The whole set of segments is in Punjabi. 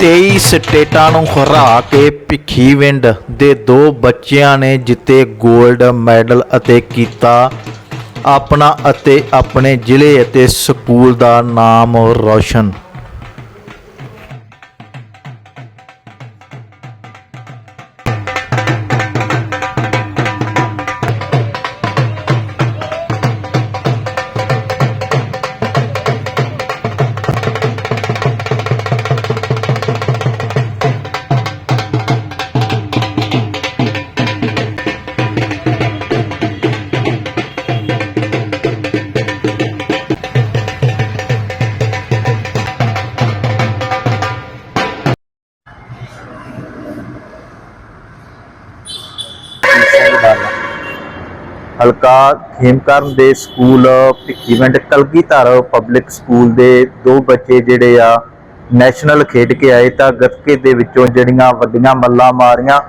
23 ਸਟੇਟਾਂ ਨੂੰ ਹਰਾ ਕੇ ਭਿੱਖੀਵਿੰਡ ਦੇ ਦੋ ਬੱਚਿਆਂ ਨੇ ਜਿੱਤੇ 골ਡ ਮੈਡਲ ਅਤੇ ਕੀਤਾ ਆਪਣਾ ਅਤੇ ਆਪਣੇ ਜ਼ਿਲ੍ਹੇ ਅਤੇ ਸਕੂਲ ਦਾ ਨਾਮ ਰੌਸ਼ਨ। ਹਲਕਾ ਖੇਮਕਰਨ ਦੇ school Bhikhiwind Kalgidhar public school ਦੇ ਦੋ ਬੱਚੇ ਜਿਹੜੇ ਆ ਨੈਸ਼ਨਲ ਖੇਡ ਕੇ ਆਏ ਤਾਂ ਗੱਤਕੇ ਦੇ ਵਿੱਚੋਂ ਜਿਹੜੀਆਂ ਵੱਡੀਆਂ ਮੱਲਾਂ ਮਾਰੀਆਂ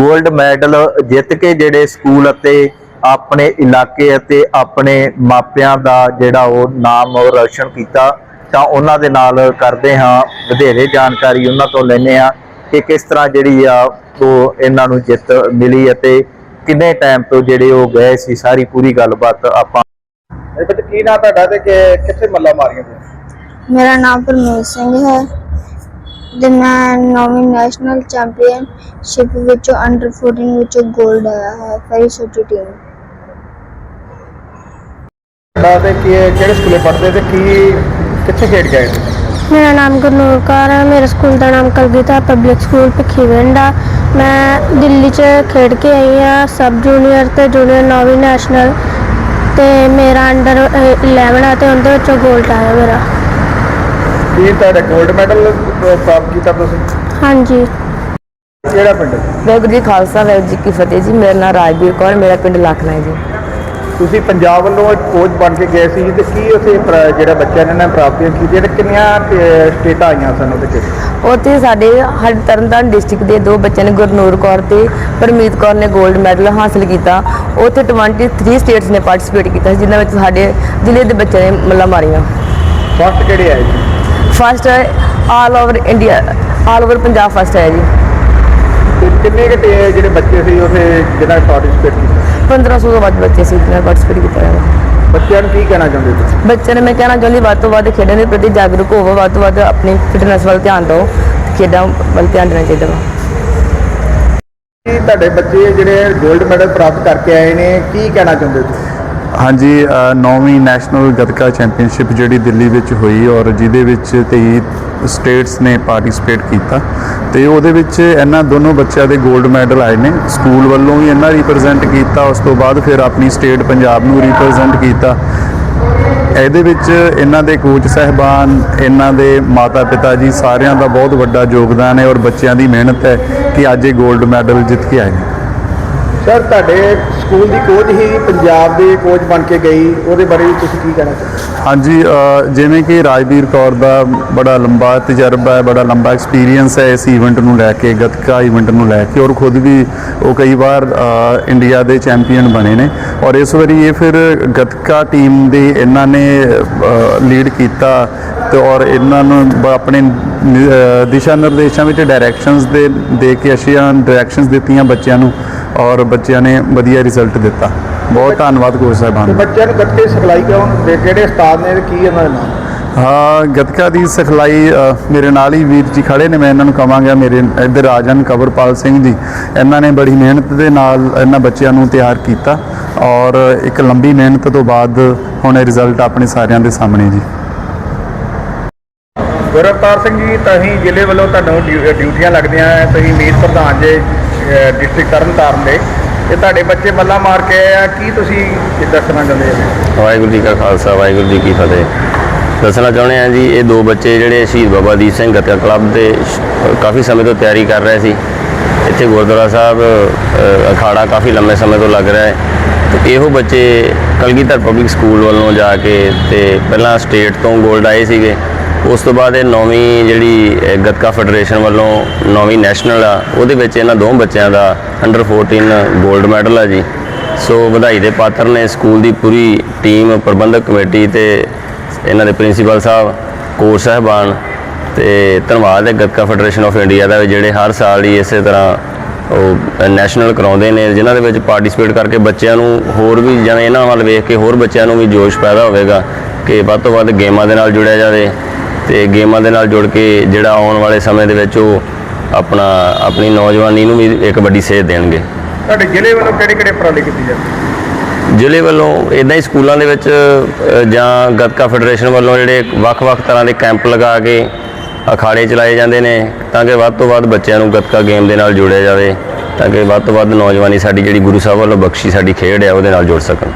골ਡ ਮੈਡਲ ਜਿੱਤ ਕੇ ਜਿਹੜੇ ਸਕੂਲ ਅਤੇ ਆਪਣੇ ਇਲਾਕੇ ਅਤੇ ਆਪਣੇ ਮਾਪਿਆਂ ਦਾ ਜਿਹੜਾ ਉਹ ਨਾਮ ਰੌਸ਼ਨ ਕੀਤਾ, ਤਾਂ ਉਹਨਾਂ ਦੇ ਨਾਲ ਕਰਦੇ ਹਾਂ ਵਧੇਰੇ ਜਾਣਕਾਰੀ, ਉਹਨਾਂ ਤੋਂ ਲੈਣੇ ਆ ਕਿ ਕਿਸ ਤਰ੍ਹਾਂ ਜਿਹੜੀ ਆ ਉਹ ਇਹਨਾਂ ਨੂੰ ਜਿੱਤ ਮਿਲੀ ਅਤੇ ਕਿੰਨੇ ਟਾਈਮ ਤੋਂ ਜਿਹੜੇ ਉਹ ਗਏ ਸੀ ਸਾਰੀ ਪੂਰੀ ਗੱਲਬਾਤ ਆਪਾਂ ਇਹ ਬੱਚੇ ਕੀ ਨਾਂ ਤੁਹਾਡਾ ਤੇ ਕਿ- ਕਿੱਥੇ ਮੱਲਾ ਮਾਰੀਆਂ ਤੁਸੀਂ ਮੇਰਾ ਨਾਮ ਪਰਮੇਸ਼ ਸਿੰਘ ਹੈ ਤੇ ਮੈਂ ਨੌਵੀਂ ਨੈਸ਼ਨਲ ਚੈਂਪੀਅਨਸ਼ਿਪ ਵਿੱਚੋਂ ਅੰਡਰ 14 ਵਿੱਚੋਂ 골ਡ ਆਇਆ ਹੈ ਫੈਰੀ ਸੋਚੋ ਟੀਮ ਤੁਹਾਡਾ ਤੇ ਕੀ ਕਿਹੜੇ ਸਕੂਲੇ ਪੜ੍ਹਦੇ ਤੇ ਕੀ ਕਿੱਥੇ ਖੇਡ ਗਏ ਤੁਸੀਂ? ਮੇਰਾ ਨਾਮ ਗੁਰਨੂਰ ਕੌਰ ਹੈ। ਮੇਰੇ ਸਕੂਲ ਦਾ ਨਾਮ ਕਲਗੀਧਰ ਪਬਲਿਕ ਸਕੂਲ ਭਿੱਖੀਵਿੰਡ ਆ। ਮੈਂ ਦਿੱਲੀ 'ਚ ਖੇਡ ਕੇ ਆਈ ਹਾਂ ਸਬ ਜੂਨੀਅਰ ਤੇ ਜੂਨੀਅਰ ਨੌਵੀਂ ਨੈਸ਼ਨਲ ਤੇ ਮੇਰਾ ਅੰਡਰ 11 ਆ ਤੇ ਉਹਦੇ ਵਿੱਚੋਂ 골ਡ ਆਇਆ ਮੇਰਾ। ਕੀ ਤੁਹਾਡਾ 골ਡ ਮੈਡਲ ਪ੍ਰਾਪਤ ਕੀਤਾ ਤੁਸੀਂ? ਹਾਂਜੀ। ਕਿਹੜਾ ਪਿੰਡ? ਵਾਹਿਗੁਰੂ ਜੀ ਖਾਲਸਾ ਵਾਹਿਗੁਰੂ ਜੀ ਕੀ ਫਤਿਹ ਜੀ। ਮੇਰਾ ਨਾਮ ਰਾਜਵੀਰ ਕੌਰ ਮੇਰਾ ਪਿੰਡ ਲਖਨਾ ਹੈ ਜੀ। ਤੁਸੀਂ ਪੰਜਾਬ ਵੱਲੋਂ ਇੱਕ ਕੋਚ ਬਣ ਕੇ ਗਏ ਸੀ ਤੇ ਕੀ ਪ੍ਰ- ਜਿਹੜਾ ਬੱਚਿਆਂ ਨੇ ਨਾ ਪ੍ਰਾਪਤੀਆਂ ਕੀਤੀਆਂ ਤੇ ਕਿੰਨੀਆਂ ਸਟੇਟਾਂ ਆਈਆਂ ਸਨ ਉਹਦੇ ਵਿੱਚ? ਉੱਥੇ ਸਾਡੇ ਸਾਡੇ ਤਰਨਤਾਰਨ ਡਿਸਟ੍ਰਿਕਟ ਦੇ ਦੋ ਬੱਚਿਆਂ ਨੇ ਗੁਰਨੂਰ ਕੌਰ ਤੇ ਪਰਮੀਤ ਕੌਰ ਨੇ 골ਡ ਮੈਡਲ ਹਾਸਲ ਕੀਤਾ। ਉੱਥੇ 23 ਸਟੇਟਸ ਨੇ ਪਾਰਟਿਸਿਪੇਟ ਕੀਤਾ ਜਿਨ੍ਹਾਂ ਵਿੱਚ ਸਾਡੇ ਜ਼ਿਲ੍ਹੇ ਦੇ ਬੱਚਿਆਂ ਨੇ ਮੱਲਾਂ ਮਾਰੀਆਂ। ਫਸਟ ਕਿਹੜੇ ਆਏ ਜੀ first all over India all over Punjab first ਹੈ ਜੀ। ਕਿੰਨੇ ਕੁ ਜਿਹੜੇ ਬੱਚੇ ਸੀ ਉੱਥੇ ਜਿਹਨਾਂ ਨੇ ਪਾਰਟਿਸਿਪੇਟ ਕੀਤਾ? 1500 ਤੋਂ ਵੱਧ ਬੱਚੇ ਸੀ ਜਿਨ੍ਹਾਂ ਨੇ ਪਾਰਟਿਸਿਪੇਟ ਕੀਤਾ ਹੈ ਬੱਚਿਆਂ ਨੂੰ ਕੀ ਕਹਿਣਾ ਚਾਹੁੰਦੇ ਤੁਸੀਂ? ਬੱਚਿਆਂ ਨੂੰ ਮੈਂ ਕਹਿਣਾ ਚਾਹੁੰਦੀ ਵੱਧ ਤੋਂ ਵੱਧ ਖੇਡਾਂ ਦੇ ਪ੍ਰਤੀ ਜਾਗਰੂਕ ਹੋਵੋ ਵੱਧ ਤੋਂ ਵੱਧ ਆਪਣੀ ਫਿਟਨੈਸ ਵੱਲ ਧਿਆਨ ਦਿਓ ਖੇਡਾਂ ਵੱਲ ਧਿਆਨ ਦੇਣਾ ਚਾਹੀਦਾ ਵਾ। ਕੀ ਤੁਹਾਡੇ ਬੱਚੇ ਜਿਹੜੇ 골ਡ ਮੈਡਲ ਪ੍ਰਾਪਤ ਕਰਕੇ ਆਏ ਨੇ ਕੀ ਕਹਿਣਾ ਚਾਹੁੰਦੇ ਤੁਸੀਂ? ਹਾਂਜੀ ਅ, ਨੌਵੀਂ ਨੈਸ਼ਨਲ ਗੱਤਕਾ ਚੈਂਪੀਅਨਸ਼ਿਪ ਜਿਹੜੀ ਦਿੱਲੀ ਵਿੱਚ ਹੋਈ ਔਰ ਜਿਹਦੇ ਵਿੱਚ 23 ਸਟੇਟਸ ਨੇ ਪਾਰਟਿਸਿਪੇਟ ਕੀਤਾ ਤੇ ਉਹਦੇ ਵਿੱਚ ਇਹਨਾਂ ਦੋਨੋਂ ਬੱਚਿਆਂ ਦੇ 골ਡ ਮੈਡਲ ਆਏ ਨੇ। ਸਕੂਲ ਵੱਲੋਂ ਵੀ ਇਹਨਾਂ ਰਿਪਰੈਜ਼ੈਂਟ ਕੀਤਾ, ਉਸ ਤੋਂ ਬਾਅਦ ਫਿਰ ਆਪਣੀ ਸਟੇਟ ਪੰਜਾਬ ਨੂੰ ਰਿਪਰੈਜ਼ੈਂਟ ਕੀਤਾ। ਇਹਦੇ ਵਿੱਚ ਇਹਨਾਂ ਦੇ ਕੋਚ ਸਹਿਬਾਨ, ਇਹਨਾਂ ਦੇ ਮਾਤਾ ਪਿਤਾ ਜੀ ਸਾਰਿਆਂ ਦਾ ਬਹੁਤ ਵੱਡਾ ਯੋਗਦਾਨ ਹੈ ਔਰ ਬੱਚਿਆਂ ਦੀ ਮਿਹਨਤ ਹੈ ਕਿ ਅੱਜ ਇਹ 골ਡ ਮੈਡਲ ਜਿੱਤ ਕੇ ਆਏ ਨੇ। ਸਰ ਤੁਹਾਡੇ ਸਕੂਲ ਦੀ ਕੋਚ ਹੀ ਪੰਜਾਬ ਦੇ ਕੋਚ ਬਣ ਕੇ ਗਈ, ਉਹਦੇ ਬਾਰੇ ਵੀ ਤੁਸੀਂ ਕੀ ਕਹਿਣਾ ਚਾਹੁੰਦੇ ਹਾਂਜੀ ਜਿਵੇਂ ਕਿ ਰਾਜਵੀਰ ਕੌਰ ਦਾ ਬੜਾ ਲੰਬਾ ਤਜਰਬਾ ਹੈ, ਬੜਾ ਲੰਬਾ ਐਕਸਪੀਰੀਅੰਸ ਹੈ ਇਸ ਇਵੈਂਟ ਨੂੰ ਲੈ ਕੇ, ਗੱਤਕਾ ਇਵੈਂਟ ਨੂੰ ਲੈ ਕੇ ਔਰ ਖੁਦ ਵੀ ਉਹ ਕਈ ਵਾਰ ਇੰਡੀਆ ਦੇ ਚੈਂਪੀਅਨ ਬਣੇ ਨੇ ਔਰ ਇਸ ਵਾਰੀ ਇਹ ਫਿਰ ਗੱਤਕਾ ਟੀਮ ਦੀ ਇਹਨਾਂ ਨੇ ਲੀਡ ਕੀਤਾ ਤੇ ਔਰ ਇਹਨਾਂ ਨੂੰ ਆਪਣੇ ਦਿਸ਼ਾ ਨਿਰਦੇਸ਼ਾਂ ਵਿੱਚ ਡਾਇਰੈਕਸ਼ਨਸ ਦੇ ਦੇ ਕੇ ਅੱਛੀਆਂ ਡਾਇਰੈਕਸ਼ਨਸ ਦਿੱਤੀਆਂ ਬੱਚਿਆਂ ਨੂੰ। ਔਰ ਬੱਚਿਆਂ ਨੇ ਵਧੀਆ ਰਿਜ਼ਲਟ ਦਿੱਤਾ। ਬਹੁਤ ਧੰਨਵਾਦ ਕੋਚ ਸਾਹਿਬਾਨ ਤੇ ਦਾ। ਬੱਚਿਆਂ ਨੂੰ ਗੱਤਕੇ ਸਿਖਲਾਈ ਕੌਣ ਦੇ ਕਿਹੜੇ ਉਸਤਾਦ ਨੇ ਤੇ ਕੀ ਇਹਨਾਂ ਦਾ ਨਾਮ ਹਾਂ ਗੱਤਕਾ ਦੀ ਸਿਖਲਾਈ ਅ, ਮੇਰੇ ਨਾਲ ਹੀ ਵੀਰ ਜੀ ਖੜੇ ਨੇ ਮੈਂ ਇਹਨਾਂ ਨੂੰ ਕਵਾਂਗਾ ਮੇਰੇ ਇੱਧਰ ਰਾਜਨ ਕਵਰਪਾਲ ਸਿੰਘ ਜੀ ਇਹਨਾਂ ਨੇ ਬੜੀ ਮਿਹਨਤ ਦੇ ਨਾਲ ਇਹਨਾਂ ਬੱਚਿਆਂ ਨੂੰ ਤਿਆਰ ਕੀਤਾ ਔਰ ਇੱਕ ਲੰਬੀ ਮਿਹਨਤ ਤੋਂ ਬਾਅਦ ਹੁਣ ਇਹ ਰਿਜ਼ਲਟ ਆਪਣੇ ਸਾਰਿਆਂ ਦੇ ਸਾਹਮਣੇ ਜੀ। ਗੁਰਵਤਾਰ ਸਿੰਘ ਜੀ ਤੁਸੀਂ ਜ਼ਿਲ੍ਹੇ ਵੱਲੋਂ ਤੁਹਾਨੂੰ ਡਿਊ- ਡਿਊਟੀਆਂ ਲੱਗਦੀਆਂ ਹੈ ਤੁਸੀਂ ਮੀਤ ਪ੍ਰਧਾਨ ਜੇ ਡਿਸਟ੍ਰਿਕਟ ਤਰਨਤਾਰਨ ਦੇ। ਇਹ ਤੁਹਾਡੇ ਬੱਚੇ ਮੱਲਾ ਮਾਰ ਕੇ ਆਏ ਆ। ਕੀ ਤੁਸੀਂ ਦੱਸਣਾ ਚਾਹੁੰਦੇ ਹੋ? ਵਾਹਿਗੁਰੂ ਜੀ ਕਾ ਖਾਲਸਾ, ਵਾਹਿਗੁਰੂ ਜੀ ਕੀ ਫਤਿਹ। ਦੱਸਣਾ ਚਾਹੁੰਦੇ ਹਾਂ ਜੀ, ਇਹ ਦੋ ਬੱਚੇ ਜਿਹੜੇ ਸ਼ਹੀਦ ਬਾਬਾ ਦੀਪ ਸਿੰਘ ਗੱਤਕਾ ਕਲੱਬ ਦੇ ਕਾਫੀ ਸਮੇਂ ਤੋਂ ਤਿਆਰੀ ਕਰ ਰਹੇ ਸੀ। ਇੱਥੇ ਗੁਰਦੁਆਰਾ ਸਾਹਿਬ ਅਖਾੜਾ ਕਾਫੀ ਲੰਮੇ ਸਮੇਂ ਤੋਂ ਲੱਗ ਰਿਹਾ ਹੈ। ਤੇ ਇਹੋ ਬੱਚੇ ਕਲਗੀਧਰ ਪਬਲਿਕ ਸਕੂਲ ਵੱਲੋਂ ਜਾ ਕੇ ਤੇ ਪਹਿਲਾਂ ਸਟੇਟ ਤੋਂ 골ਡ ਆਏ ਸੀਗੇ। ਉਸ ਤੋਂ ਬਾਅਦ ਇਹ ਨੌਵੀਂ ਜਿਹੜੀ ਗੱਤਕਾ ਫੈਡਰੇਸ਼ਨ ਵੱਲੋਂ ਨੌਵੀਂ ਨੈਸ਼ਨਲ ਆ, ਉਹਦੇ ਵਿੱਚ ਇਹਨਾਂ ਦੋ ਬੱਚਿਆਂ ਦਾ ਅੰਡਰ 14 골ਡ ਮੈਡਲ ਆ ਜੀ। ਸੋ ਵਧਾਈ ਦੇ ਪਾਤਰ ਨੇ ਸਕੂਲ ਦੀ ਪੂਰੀ ਟੀਮ ਪ੍ਰਬੰਧਕ ਕਮੇਟੀ ਤੇ ਇਹਨਾਂ ਦੇ ਪ੍ਰਿੰਸੀਪਲ ਸਾਹਿਬ ਕੋਚ ਸਾਹਿਬਾਨ ਤੇ ਧੰਨਵਾਦ ਹੈ ਗੱਤਕਾ ਫੈਡਰੇਸ਼ਨ ਆਫ ਇੰਡੀਆ ਦਾ ਵੀ ਜਿਹੜੇ ਹਰ ਸਾਲ ਹੀ ਇਸੇ ਤਰ੍ਹਾਂ ਉਹ ਨੈਸ਼ਨਲ ਕਰਾਉਂਦੇ ਨੇ, ਜਿਨ੍ਹਾਂ ਦੇ ਵਿੱਚ ਪਾਰਟਿਸਿਪੇਟ ਕਰਕੇ ਬੱਚਿਆਂ ਨੂੰ ਹੋਰ ਵੀ ਜਿਵੇਂ ਇਹਨਾਂ ਵੱਲ ਵੇਖ ਕੇ ਹੋਰ ਬੱਚਿਆਂ ਨੂੰ ਵੀ ਜੋਸ਼ ਪੈਦਾ ਹੋਵੇਗਾ ਕਿ ਵੱਧ ਤੋਂ ਵੱਧ ਗੇਮਾਂ ਦੇ ਨਾਲ ਜੁੜਿਆ ਜਾਵੇ। ਤੇ ਗੇਮਾਂ ਦੇ ਨਾਲ ਜੁੜ ਕੇ ਜਿਹੜਾ ਆਉਣ ਵਾਲੇ ਸਮੇਂ ਦੇ ਵਿੱਚ ਉਹ ਆਪਣਾ ਆਪਣੀ ਨੌਜਵਾਨੀ ਨੂੰ ਵੀ ਇੱਕ ਵੱਡੀ ਸੇਧ ਦੇਣਗੇ। ਤੁਹਾਡੇ ਜ਼ਿਲ੍ਹੇ ਵੱਲੋਂ ਕਿਹੜੇ ਕਿਹੜੇ ਉਪਰਾਲੇ ਕੀਤੀ ਜਾਂਦੇ? ਜ਼ਿਲ੍ਹੇ ਵੱਲੋਂ ਇਦਾਂ ਹੀ ਸਕੂਲਾਂ ਦੇ ਵਿੱਚ ਜਾਂ ਗੱਤਕਾ ਫੈਡਰੇਸ਼ਨ ਵੱਲੋਂ ਜਿਹੜੇ ਵੱਖ-ਵੱਖ ਤਰ੍ਹਾਂ ਦੇ ਕੈਂਪ ਲਗਾ ਕੇ ਅਖਾੜੇ ਚਲਾਏ ਜਾਂਦੇ ਨੇ ਤਾਂ ਕਿ ਵੱਧ ਤੋਂ ਵੱਧ ਬੱਚਿਆਂ ਨੂੰ ਗੱਤਕਾ ਗੇਮ ਦੇ ਨਾਲ ਜੋੜਿਆ ਜਾਵੇ ਤਾਂ ਕਿ ਵੱਧ ਤੋਂ ਵੱਧ ਨੌਜਵਾਨੀ ਸਾਡੀ ਜਿਹੜੀ ਗੁਰੂ ਸਾਹਿਬ ਵੱਲੋਂ ਬਖਸ਼ੀ ਸਾਡੀ ਖੇਡ ਹੈ ਉਹਦੇ ਨਾਲ ਜੁੜ ਸਕਣ।